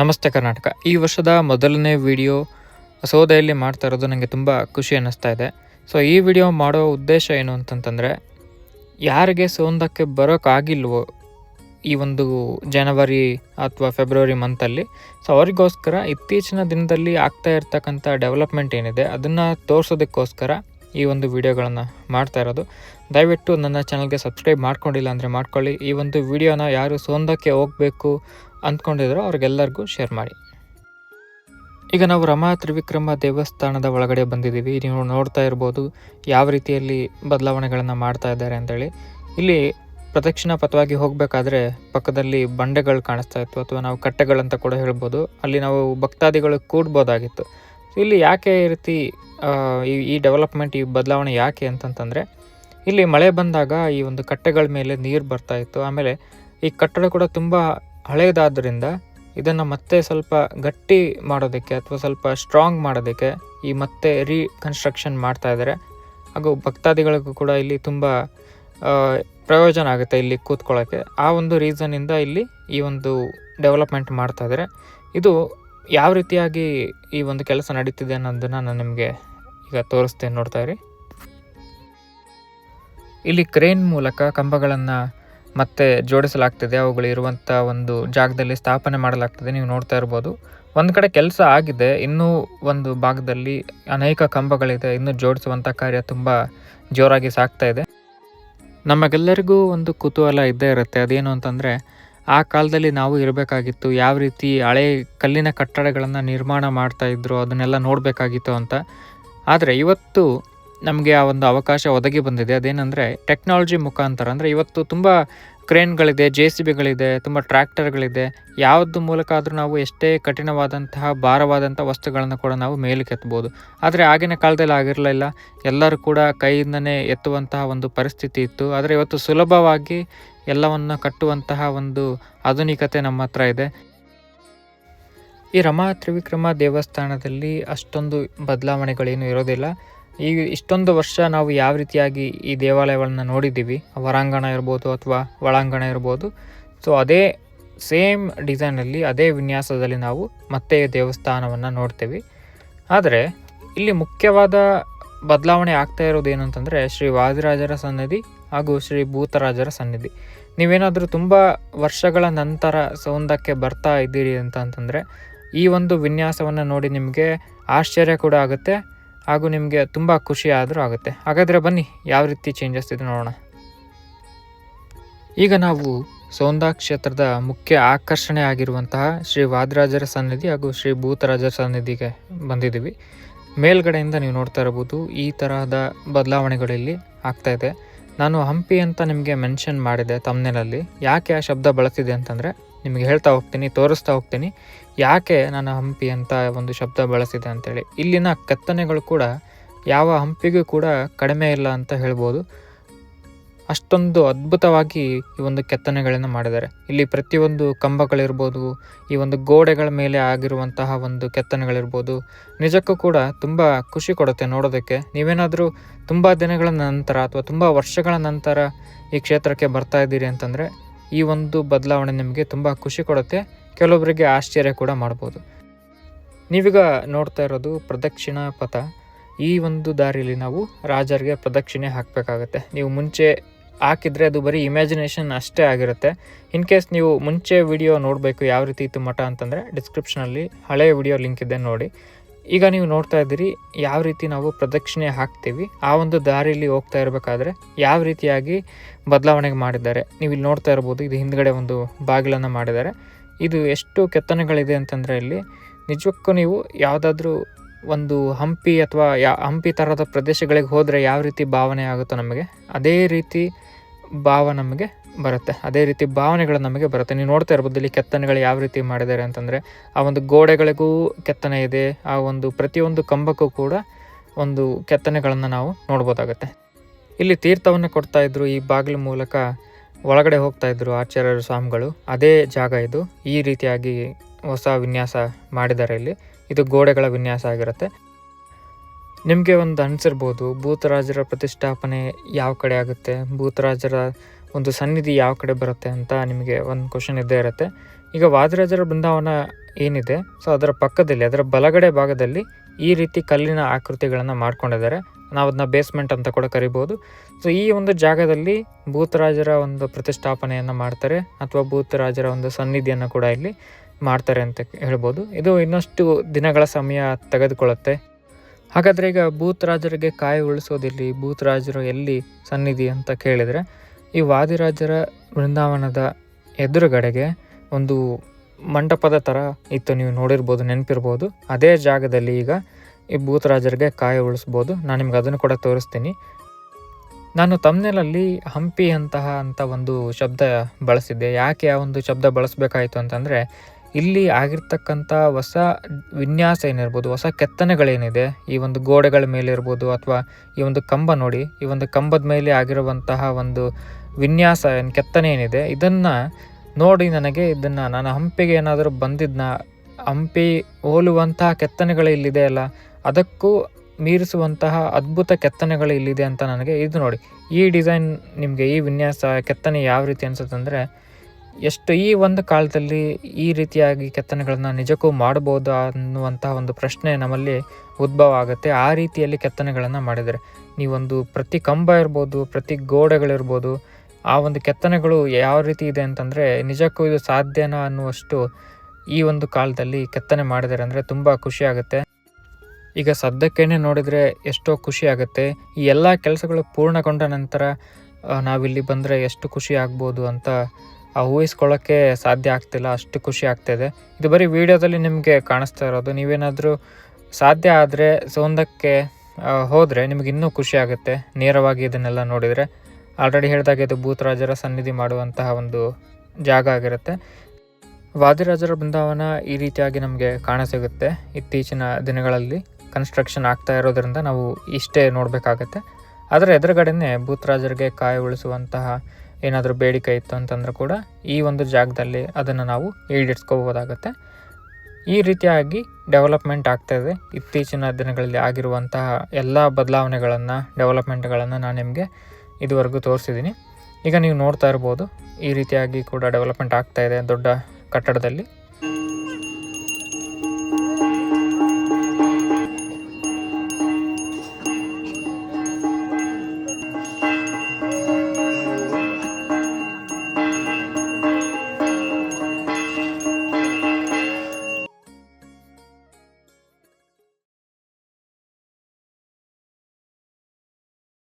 ನಮಸ್ತೆ ಕರ್ನಾಟಕ. ಈ ವರ್ಷದ ಮೊದಲನೇ ವಿಡಿಯೋ ಸೌದೆಯಲ್ಲಿ ಮಾಡ್ತಾ ಇರೋದು ನನಗೆ ತುಂಬ ಖುಷಿ ಅನ್ನಿಸ್ತಾ ಇದೆ. ಸೊ ಈ ವಿಡಿಯೋ ಮಾಡೋ ಉದ್ದೇಶ ಏನು ಅಂತಂತಂದರೆ, ಯಾರಿಗೆ ಸೌಂದಕ್ಕೆ ಬರೋಕ್ಕಾಗಿಲ್ವೋ ಈ ಒಂದು ಜನವರಿ ಅಥವಾ ಫೆಬ್ರವರಿ ಮಂತಲ್ಲಿ ಸೊ ಅವರಿಗೋಸ್ಕರ ಇತ್ತೀಚಿನ ದಿನದಲ್ಲಿ ಆಗ್ತಾ ಇರ್ತಕ್ಕಂಥ ಡೆವಲಪ್ಮೆಂಟ್ ಏನಿದೆ, ಅದನ್ನು ತೋರಿಸೋದಕ್ಕೋಸ್ಕರ ಈ ಒಂದು ವಿಡಿಯೋಗಳನ್ನು ಮಾಡ್ತಾ ಇರೋದು. ದಯವಿಟ್ಟು ನನ್ನ ಚಾನಲ್ಗೆ ಸಬ್ಸ್ಕ್ರೈಬ್ ಮಾಡ್ಕೊಂಡಿಲ್ಲ ಅಂದರೆ ಮಾಡ್ಕೊಳ್ಳಿ. ಈ ಒಂದು ವಿಡಿಯೋನ ಯಾರು ಸೋಂದಕ್ಕೆ ಹೋಗಬೇಕು ಅಂದ್ಕೊಂಡಿದ್ರೋ ಅವ್ರಿಗೆಲ್ಲರಿಗೂ ಶೇರ್ ಮಾಡಿ. ಈಗ ನಾವು ರಮಾ ತ್ರಿವಿಕ್ರಮ ದೇವಸ್ಥಾನದ ಒಳಗಡೆ ಬಂದಿದ್ದೀವಿ. ನೀವು ನೋಡ್ತಾ ಇರ್ಬೋದು ಯಾವ ರೀತಿಯಲ್ಲಿ ಬದಲಾವಣೆಗಳನ್ನು ಮಾಡ್ತಾ ಇದ್ದಾರೆ ಅಂತೇಳಿ. ಇಲ್ಲಿ ಪ್ರದಕ್ಷಿಣಾ ಪಥವಾಗಿ ಹೋಗಬೇಕಾದ್ರೆ ಪಕ್ಕದಲ್ಲಿ ಬಂಡೆಗಳು ಕಾಣಿಸ್ತಾ ಇತ್ತು ಅಥವಾ ನಾವು ಕಟ್ಟೆಗಳಂತ ಕೂಡ ಹೇಳ್ಬೋದು. ಅಲ್ಲಿ ನಾವು ಭಕ್ತಾದಿಗಳು ಕೂಡ್ಬೋದಾಗಿತ್ತು. ಇಲ್ಲಿ ಯಾಕೆ ಈ ರೀತಿ ಈ ಡೆವಲಪ್ಮೆಂಟ್ ಈ ಬದಲಾವಣೆ ಯಾಕೆ ಅಂತಂತಂದರೆ, ಇಲ್ಲಿ ಮಳೆ ಬಂದಾಗ ಈ ಒಂದು ಕಟ್ಟೆಗಳ ಮೇಲೆ ನೀರು ಬರ್ತಾ ಇತ್ತು. ಆಮೇಲೆ ಈ ಕಟ್ಟಡ ಕೂಡ ತುಂಬ ಹಳೆಯದಾದ್ದರಿಂದ ಇದನ್ನು ಮತ್ತೆ ಸ್ವಲ್ಪ ಗಟ್ಟಿ ಮಾಡೋದಕ್ಕೆ ಅಥವಾ ಸ್ವಲ್ಪ ಸ್ಟ್ರಾಂಗ್ ಮಾಡೋದಕ್ಕೆ ಈ ಮತ್ತೆ ರೀಕನ್ಸ್ಟ್ರಕ್ಷನ್ ಮಾಡ್ತಾ ಇದ್ದಾರೆ ಹಾಗೂ ಭಕ್ತಾದಿಗಳಿಗೂ ಕೂಡ ಇಲ್ಲಿ ತುಂಬ ಪ್ರಯೋಜನ ಆಗುತ್ತೆ ಇಲ್ಲಿ ಕೂತ್ಕೊಳ್ಳೋಕ್ಕೆ ಆ ಒಂದು ರೀಸನಿಂದ ಇಲ್ಲಿ ಈ ಒಂದು ಡೆವಲಪ್ಮೆಂಟ್ ಮಾಡ್ತಾ ಇದ್ದಾರೆ ಇದು ಯಾವ ರೀತಿಯಾಗಿ ಈ ಒಂದು ಕೆಲಸ ನಡೀತಿದೆ ಅನ್ನೋದನ್ನು ನಾನು ನಿಮಗೆ ಈಗ ತೋರಿಸ್ತೇನೆ ನೋಡ್ತಾ ಇರಿ. ಇಲ್ಲಿ ಕ್ರೇನ್ ಮೂಲಕ ಕಂಬಗಳನ್ನು ಮತ್ತೆ ಜೋಡಿಸಲಾಗ್ತಿದೆ. ಅವುಗಳು ಇರುವಂಥ ಒಂದು ಜಾಗದಲ್ಲಿ ಸ್ಥಾಪನೆ ಮಾಡಲಾಗ್ತದೆ. ನೀವು ನೋಡ್ತಾ ಇರ್ಬೋದು. ಒಂದು ಕಡೆ ಕೆಲಸ ಆಗಿದೆ. ಇನ್ನೂ ಒಂದು ಭಾಗದಲ್ಲಿ ಅನೇಕ ಕಂಬಗಳಿದೆ. ಇನ್ನೂ ಜೋಡಿಸುವಂಥ ಕಾರ್ಯ ತುಂಬ ಜೋರಾಗಿ ಸಾಗ್ತಾ ಇದೆ. ನಮಗೆಲ್ಲರಿಗೂ ಒಂದು ಕುತೂಹಲ ಇದ್ದೇ ಇರುತ್ತೆ. ಅದೇನು ಅಂತಂದರೆ ಆ ಕಾಲದಲ್ಲಿ ನಾವು ಇರಬೇಕಾಗಿತ್ತು, ಯಾವ ರೀತಿ ಹಳೆ ಕಲ್ಲಿನ ಕಟ್ಟಡಗಳನ್ನು ನಿರ್ಮಾಣ ಮಾಡ್ತಾ ಇದ್ರು, ಅದನ್ನೆಲ್ಲ ನೋಡಬೇಕಾಗಿತ್ತು ಅಂತ. ಆದರೆ ಇವತ್ತು ನಮಗೆ ಆ ಒಂದು ಅವಕಾಶ ಒದಗಿ ಬಂದಿದೆ. ಅದೇನೆಂದರೆ ಟೆಕ್ನಾಲಜಿ ಮುಖಾಂತರ. ಅಂದರೆ ಇವತ್ತು ತುಂಬ ಕ್ರೇನ್ಗಳಿದೆ, ಜೆ ಸಿ ಬಿಗಳಿದೆ, ತುಂಬ ಟ್ರ್ಯಾಕ್ಟರ್ಗಳಿದೆ. ಯಾವ್ದು ಮೂಲಕ ಆದರೂ ನಾವು ಎಷ್ಟೇ ಕಠಿಣವಾದಂತಹ ಭಾರವಾದಂಥ ವಸ್ತುಗಳನ್ನು ಕೂಡ ನಾವು ಮೇಲಕ್ಕೆ ಎತ್ತಬೋದು ಆದರೆ ಆಗಿನ ಕಾಲದಲ್ಲಿ ಆಗಿರಲಿಲ್ಲ ಎಲ್ಲರೂ ಕೂಡ ಕೈಯಿಂದನೇ ಎತ್ತುವಂತಹ ಒಂದು ಪರಿಸ್ಥಿತಿ ಇತ್ತು. ಆದರೆ ಇವತ್ತು ಸುಲಭವಾಗಿ ಎಲ್ಲವನ್ನು ಕಟ್ಟುವಂತಹ ಒಂದು ಆಧುನಿಕತೆ ನಮ್ಮ ಹತ್ರ ಇದೆ. ಈ ರಮಾ ತ್ರಿವಿಕ್ರಮ ದೇವಸ್ಥಾನದಲ್ಲಿ ಅಷ್ಟೊಂದು ಬದಲಾವಣೆಗಳೇನು ಇರೋದಿಲ್ಲ. ಈ ಇಷ್ಟೊಂದು ವರ್ಷ ನಾವು ಯಾವ ರೀತಿಯಾಗಿ ಈ ದೇವಾಲಯಗಳನ್ನ ನೋಡಿದ್ದೀವಿ? ಹೊರಾಂಗಣ ಇರ್ಬೋದು ಅಥವಾ ಒಳಾಂಗಣ ಇರ್ಬೋದು. ಸೊ ಅದೇ ಸೇಮ್ ಡಿಸೈನಲ್ಲಿ, ಅದೇ ವಿನ್ಯಾಸದಲ್ಲಿ ನಾವು ಮತ್ತೆ ದೇವಸ್ಥಾನವನ್ನು ನೋಡ್ತೇವೆ. ಆದರೆ, ಇಲ್ಲಿ ಮುಖ್ಯವಾದ ಬದಲಾವಣೆ ಆಗ್ತಾ ಇರೋದು ಏನು ಅಂತಂದರೆ, ಶ್ರೀ ವಾದಿರಾಜರ ಸನ್ನಿಧಿ ಹಾಗೂ ಶ್ರೀ ಭೂತರಾಜರ ಸನ್ನಿಧಿ. ನೀವೇನಾದರೂ ತುಂಬ ವರ್ಷಗಳ ನಂತರ ಸೌಂದಕ್ಕೆ ಬರ್ತಾ ಇದ್ದೀರಿ ಅಂತ ಅಂತಂದರೆ, ಈ ಒಂದು ವಿನ್ಯಾಸವನ್ನು ನೋಡಿ ನಿಮಗೆ ಆಶ್ಚರ್ಯ ಕೂಡ ಆಗುತ್ತೆ. ಹಾಗೂ ನಿಮಗೆ ತುಂಬ ಖುಷಿ ಆದರೂ ಆಗುತ್ತೆ. ಹಾಗಾದರೆ ಬನ್ನಿ, ಯಾವ ರೀತಿ ಚೇಂಜಸ್ ಇದೆ ನೋಡೋಣ. ಈಗ ನಾವು ಸೌಂದಾ ಕ್ಷೇತ್ರದ ಮುಖ್ಯ ಆಕರ್ಷಣೆ ಆಗಿರುವಂತಹ ಶ್ರೀ ವಾದರಾಜರ ಸನ್ನಿಧಿ ಹಾಗೂ ಶ್ರೀ ಭೂತರಾಜರ ಸನ್ನಿಧಿಗೆ ಬಂದಿದ್ದೀವಿ. ಮೇಲ್ಗಡೆಯಿಂದ ನೀವು ನೋಡ್ತಾ ಇರಬಹುದು, ಈ ತರಹದ ಬದಲಾವಣೆಗಳಲ್ಲಿ ಆಗ್ತಾ ಇದೆ. ನಾನು ಹಂಪಿ ಅಂತ ನಿಮಗೆ ಮೆನ್ಷನ್ ಮಾಡಿದೆ ತಮ್ಮನೇಲಲ್ಲಿ ಯಾಕೆ ಆ ಶಬ್ದ ಬಳಸಿದೆ ಅಂತಂದರೆ, ನಿಮಗೆ ಹೇಳ್ತಾ ಹೋಗ್ತೀನಿ, ತೋರಿಸ್ತಾ ಹೋಗ್ತೀನಿ. ಯಾಕೆ ನಾನು ಹಂಪಿ ಅಂತ ಒಂದು ಶಬ್ದ ಬಳಸಿದೆ ಅಂತೇಳಿ. ಇಲ್ಲಿನ ಕೆತ್ತನೆಗಳು ಕೂಡ ಯಾವ ಹಂಪಿಗೂ ಕೂಡ ಕಡಿಮೆ ಇಲ್ಲ ಅಂತ ಹೇಳ್ಬೋದು. ಅಷ್ಟೊಂದು ಅದ್ಭುತವಾಗಿ ಈ ಒಂದು ಕೆತ್ತನೆಗಳನ್ನು ಮಾಡಿದ್ದಾರೆ. ಇಲ್ಲಿ ಪ್ರತಿಯೊಂದು ಕಂಬಗಳಿರ್ಬೋದು, ಈ ಒಂದು ಗೋಡೆಗಳ ಮೇಲೆ ಆಗಿರುವಂತಹ ಒಂದು ಕೆತ್ತನೆಗಳಿರ್ಬೋದು. ನಿಜಕ್ಕೂ ಕೂಡ ತುಂಬ ಖುಷಿ ಕೊಡುತ್ತೆ ನೋಡೋದಕ್ಕೆ. ನೀವೇನಾದರೂ ತುಂಬ ದಿನಗಳ ನಂತರ ಅಥವಾ ತುಂಬ ವರ್ಷಗಳ ನಂತರ ಈ ಕ್ಷೇತ್ರಕ್ಕೆ ಬರ್ತಾ ಇದ್ದೀರಿ ಅಂತಂದರೆ ಈ ಒಂದು ಬದಲಾವಣೆ ನಿಮಗೆ ತುಂಬ ಖುಷಿ ಕೊಡುತ್ತೆ. ಕೆಲವೊಬ್ಬರಿಗೆ ಆಶ್ಚರ್ಯ ಕೂಡ ಮಾಡ್ಬೋದು. ನೀವೀಗ ನೋಡ್ತಾ ಇರೋದು ಪ್ರದಕ್ಷಿಣಾ ಪಥ. ಈ ಒಂದು ದಾರಿಯಲ್ಲಿ ನಾವು ರಾಜರಿಗೆ ಪ್ರದಕ್ಷಿಣೆ ಹಾಕಬೇಕಾಗತ್ತೆ. ನೀವು ಮುಂಚೆ ಹಾಕಿದರೆ ಅದು ಬರೀ ಇಮ್ಯಾಜಿನೇಷನ್ ಅಷ್ಟೇ ಆಗಿರುತ್ತೆ. ಇನ್ ಕೇಸ್ ನೀವು ಮುಂಚೆ ವಿಡಿಯೋ ನೋಡಬೇಕು ಯಾವ ರೀತಿ ಇತ್ತು ಮಠ ಅಂತಂದರೆ ಡಿಸ್ಕ್ರಿಪ್ಷನಲ್ಲಿ ಹಳೆಯ ವಿಡಿಯೋ ಲಿಂಕ್ ಇದೆ ನೋಡಿ. ಈಗ ನೀವು ನೋಡ್ತಾ ಇದ್ದೀರಿ ಯಾವ ರೀತಿ ನಾವು ಪ್ರದಕ್ಷಿಣೆ ಹಾಕ್ತೀವಿ. ಆ ಒಂದು ದಾರಿಯಲ್ಲಿ ಹೋಗ್ತಾ ಇರಬೇಕಾದ್ರೆ ಯಾವ ರೀತಿಯಾಗಿ ಬದಲಾವಣೆಗೆ ಮಾಡಿದ್ದಾರೆ. ನೀವು ಇಲ್ಲಿ ನೋಡ್ತಾ ಇರ್ಬೋದು, ಇದು ಹಿಂದ್ಗಡೆ ಒಂದು ಬಾಗಿಲನ್ನು ಮಾಡಿದ್ದಾರೆ. ಇದು ಎಷ್ಟು ಕೆತ್ತನೆಗಳಿದೆ ಅಂತಂದರೆ ಇಲ್ಲಿ ನಿಜಕ್ಕೂ ನೀವು ಯಾವುದಾದ್ರೂ ಒಂದು ಹಂಪಿ ಅಥವಾ ಯಾ, ಹಂಪಿ ಥರದ ಪ್ರದೇಶಗಳಿಗೆ ಹೋದರೆ ಯಾವ ರೀತಿ ಭಾವನೆ ಆಗುತ್ತೋ ನಮಗೆ, ಅದೇ ರೀತಿ ಭಾವ ನಮಗೆ ಬರುತ್ತೆ. ಅದೇ ರೀತಿ ಭಾವನೆಗಳು ನಮಗೆ ಬರುತ್ತೆ. ನೀವು ನೋಡ್ತಾ ಇರ್ಬೋದು ಇಲ್ಲಿ ಕೆತ್ತನೆಗಳು ಯಾವ ರೀತಿ ಮಾಡಿದ್ದಾರೆ ಅಂತಂದರೆ, ಆ ಒಂದು ಗೋಡೆಗಳಿಗೂ ಕೆತ್ತನೆ ಇದೆ. ಆ ಒಂದು ಪ್ರತಿಯೊಂದು ಕಂಬಕ್ಕೂ ಕೂಡ ಒಂದು ಕೆತ್ತನೆಗಳನ್ನು ನಾವು ನೋಡ್ಬೋದಾಗತ್ತೆ. ಇಲ್ಲಿ ತೀರ್ಥವನ್ನು ಕೊಡ್ತಾ ಇದ್ರು ಈ ಬಾಗಿಲು ಮೂಲಕ ಒಳಗಡೆ ಹೋಗ್ತಾ ಇದ್ರು ಆಚಾರ್ಯರು, ಸ್ವಾಮಿಗಳು. ಅದೇ ಜಾಗ ಇದು. ಈ ರೀತಿಯಾಗಿ ಹೊಸ ವಿನ್ಯಾಸ ಮಾಡಿದ್ದಾರೆ ಇಲ್ಲಿ. ಇದು ಗೋಡೆಗಳ ವಿನ್ಯಾಸ ಆಗಿರುತ್ತೆ. ನಿಮಗೆ ಒಂದು ಅನಿಸಿರ್ಬೋದು, ಭೂತರಾಜರ ಪ್ರತಿಷ್ಠಾಪನೆ ಯಾವ ಕಡೆ ಆಗುತ್ತೆ? ಭೂತರಾಜರ ಒಂದು ಸನ್ನಿಧಿ ಯಾವ ಕಡೆ ಬರುತ್ತೆ ಅಂತ ನಿಮಗೆ ಒಂದು ಕ್ವಶನ್ ಇದ್ದೇ ಇರುತ್ತೆ. ಈಗ ವಾದರಾಜರ ಬೃಂದಾವನ ಏನಿದೆ? ಸೊ ಅದರ ಪಕ್ಕದಲ್ಲಿ, ಅದರ ಬಲಗಡೆ ಭಾಗದಲ್ಲಿ ಈ ರೀತಿ ಕಲ್ಲಿನ ಆಕೃತಿಗಳನ್ನು ಮಾಡ್ಕೊಂಡಿದ್ದಾರೆ. ನಾವು ಅದನ್ನ ಬೇಸ್ಮೆಂಟ್ ಅಂತ ಕೂಡ ಕರಿಬೋದು. ಸೊ ಈ ಒಂದು ಜಾಗದಲ್ಲಿ ಭೂತರಾಜರ ಒಂದು ಪ್ರತಿಷ್ಠಾಪನೆಯನ್ನು ಮಾಡ್ತಾರೆ ಅಥವಾ ಭೂತರಾಜರ ಒಂದು ಸನ್ನಿಧಿಯನ್ನು ಕೂಡ ಇಲ್ಲಿ ಮಾಡ್ತಾರೆ ಅಂತ ಹೇಳ್ಬೋದು. ಇದು ಇನ್ನಷ್ಟು ದಿನಗಳ ಸಮಯ ತೆಗೆದುಕೊಳ್ಳುತ್ತೆ. ಹಾಗಾದರೆ ಈಗ ಭೂತರಾಜರಿಗೆ ಕಾಯಿ ಉಳಿಸೋದಿಲ್ಲಿ ಭೂತರಾಜರು ಎಲ್ಲಿ ಸನ್ನಿಧಿ ಅಂತ ಕೇಳಿದರೆ ಈ ವಾದಿರಾಜರ ಬೃಂದಾವನದ ಎದುರುಗಡೆಗೆ ಒಂದು ಮಂಟಪದ ಥರ ಇತ್ತು. ನೀವು ನೋಡಿರ್ಬೋದು, ನೆನಪಿರ್ಬೋದು. ಅದೇ ಜಾಗದಲ್ಲಿ ಈಗ ಈ ಭೂತರಾಜರಿಗೆ ಕಾಯ ಉಳಿಸ್ಬೋದು. ನಾನು ನಿಮ್ಗೆ ಅದನ್ನು ಕೂಡ ತೋರಿಸ್ತೀನಿ. ನಾನು ತಮ್ನೆಲಲ್ಲಿ ಹಂಪಿ ಅಂತಹ ಅಂತ ಒಂದು ಶಬ್ದ ಬಳಸಿದ್ದೆ. ಯಾಕೆ ಆ ಒಂದು ಶಬ್ದ ಬಳಸಬೇಕಾಯಿತು ಅಂತಂದರೆ ಇಲ್ಲಿ ಆಗಿರ್ತಕ್ಕಂಥ ಹೊಸ ವಿನ್ಯಾಸ ಏನಿರ್ಬೋದು, ಹೊಸ ಕೆತ್ತನೆಗಳೇನಿದೆ, ಈ ಒಂದು ಗೋಡೆಗಳ ಮೇಲೆ ಇರ್ಬೋದು ಅಥವಾ ಈ ಒಂದು ಕಂಬ ನೋಡಿ, ಈ ಒಂದು ಕಂಬದ ಮೇಲೆ ಆಗಿರುವಂತಹ ಒಂದು ವಿನ್ಯಾಸ ಏನು ಕೆತ್ತನೆ ಏನಿದೆ, ಇದನ್ನು ನೋಡಿ ನನಗೆ ಇದನ್ನು ನಾನು ಹಂಪಿಗೆ ಏನಾದರೂ ಬಂದಿದ್ನ, ಹಂಪಿ ಹೋಲುವಂತಹ ಕೆತ್ತನೆಗಳು ಇಲ್ಲಿದೆ ಅಲ್ಲ, ಅದಕ್ಕೂ ಮೀರಿಸುವಂತಹ ಅದ್ಭುತ ಕೆತ್ತನೆಗಳು ಇಲ್ಲಿದೆ ಅಂತ ನನಗೆ ಇದು ನೋಡಿ. ಈ ಡಿಸೈನ್ ನಿಮಗೆ ಈ ವಿನ್ಯಾಸ, ಕೆತ್ತನೆ ಯಾವ ರೀತಿ ಅನ್ಸುತ್ತಂದರೆ ಎಷ್ಟು ಈ ಒಂದು ಕಾಲದಲ್ಲಿ ಈ ರೀತಿಯಾಗಿ ಕೆತ್ತನೆಗಳನ್ನು ನಿಜಕ್ಕೂ ಮಾಡ್ಬೋದು ಅನ್ನುವಂತಹ ಒಂದು ಪ್ರಶ್ನೆ ನಮ್ಮಲ್ಲಿ ಉದ್ಭವ ಆಗುತ್ತೆ. ಆ ರೀತಿಯಲ್ಲಿ ಕೆತ್ತನೆಗಳನ್ನು ಮಾಡಿದರೆ ನೀವೊಂದು ಪ್ರತಿ ಕಂಬ ಇರ್ಬೋದು, ಪ್ರತಿ ಗೋಡೆಗಳಿರ್ಬೋದು, ಆ ಒಂದು ಕೆತ್ತನೆಗಳು ಯಾವ ರೀತಿ ಇದೆ ಅಂತಂದರೆ ನಿಜಕ್ಕೂ ಇದು ಸಾಧ್ಯನಾ ಅನ್ನುವಷ್ಟು ಈ ಒಂದು ಕಾಲದಲ್ಲಿ ಕೆತ್ತನೆ ಮಾಡಿದ್ದಾರೆ ಅಂದರೆ ತುಂಬ ಖುಷಿಯಾಗುತ್ತೆ ಈಗ ಸದ್ಯಕ್ಕೇನೆ ನೋಡಿದರೆ ಎಷ್ಟೋ ಖುಷಿ ಆಗುತ್ತೆ. ಈ ಎಲ್ಲ ಕೆಲಸಗಳು ಪೂರ್ಣಗೊಂಡ ನಂತರ ನಾವಿಲ್ಲಿ ಬಂದರೆ ಎಷ್ಟು ಖುಷಿ ಆಗ್ಬೋದು ಅಂತ ಊಹಿಸ್ಕೊಳ್ಳೋಕ್ಕೆ ಸಾಧ್ಯ ಆಗ್ತಿಲ್ಲ, ಅಷ್ಟು ಖುಷಿ ಆಗ್ತಾಯಿದೆ ಇದು ಬರೀ ವಿಡಿಯೋದಲ್ಲಿ ನಿಮಗೆ ಕಾಣಿಸ್ತಾ ಇರೋದು. ನೀವೇನಾದರೂ ಸಾಧ್ಯ ಆದರೆ ಸೋಂದಕ್ಕೆ ಹೋದರೆ ನಿಮಗೆ ಇನ್ನೂ ಖುಷಿ ಆಗುತ್ತೆ, ನೇರವಾಗಿ ಇದನ್ನೆಲ್ಲ ನೋಡಿದರೆ. ಆಲ್ರೆಡಿ ಹೇಳಿದಾಗೆ ಇದು ಭೂತರಾಜರ ಸನ್ನಿಧಿ ಮಾಡುವಂತಹ ಒಂದು ಜಾಗ ಆಗಿರುತ್ತೆ. ವಾದಿರಾಜರ ಬೃಂದಾವನ ಈ ರೀತಿಯಾಗಿ ನಮಗೆ ಕಾಣಸಿಗುತ್ತೆ. ಇತ್ತೀಚಿನ ದಿನಗಳಲ್ಲಿ ಕನ್ಸ್ಟ್ರಕ್ಷನ್ ಆಗ್ತಾ ಇರೋದರಿಂದ ನಾವು ಇಷ್ಟೇ ನೋಡಬೇಕಾಗತ್ತೆ. ಅದರ ಎದುರುಗಡೆನೇ ಭೂತರಾಜರಿಗೆ ಕಾಯಿ ಉಳಿಸುವಂತಹ ಏನಾದರೂ ಬೇಡಿಕೆ ಇತ್ತು ಅಂತಂದ್ರೆ ಕೂಡ ಈ ಒಂದು ಜಾಗದಲ್ಲಿ ಅದನ್ನು ನಾವು ಈಡೇರಿಸ್ಕೋಬೋದಾಗತ್ತೆ ಈ ರೀತಿಯಾಗಿ ಡೆವಲಪ್ಮೆಂಟ್ ಆಗ್ತಾ ಇದೆ. ಇತ್ತೀಚಿನ ದಿನಗಳಲ್ಲಿ ಆಗಿರುವಂತಹ ಎಲ್ಲ ಬದಲಾವಣೆಗಳನ್ನು, ಡೆವಲಪ್ಮೆಂಟ್ಗಳನ್ನು ನಾನು ನಿಮಗೆ ಇದುವರೆಗೂ ತೋರಿಸಿದ್ದೀನಿ. ಈಗ ನೀವು ನೋಡ್ತಾ ಇರ್ಬೋದು, ಈ ರೀತಿಯಾಗಿ ಕೂಡ ಡೆವಲಪ್ಮೆಂಟ್ ಆಗ್ತಾ ಇದೆ ದೊಡ್ಡ ಕಟ್ಟಡದಲ್ಲಿ.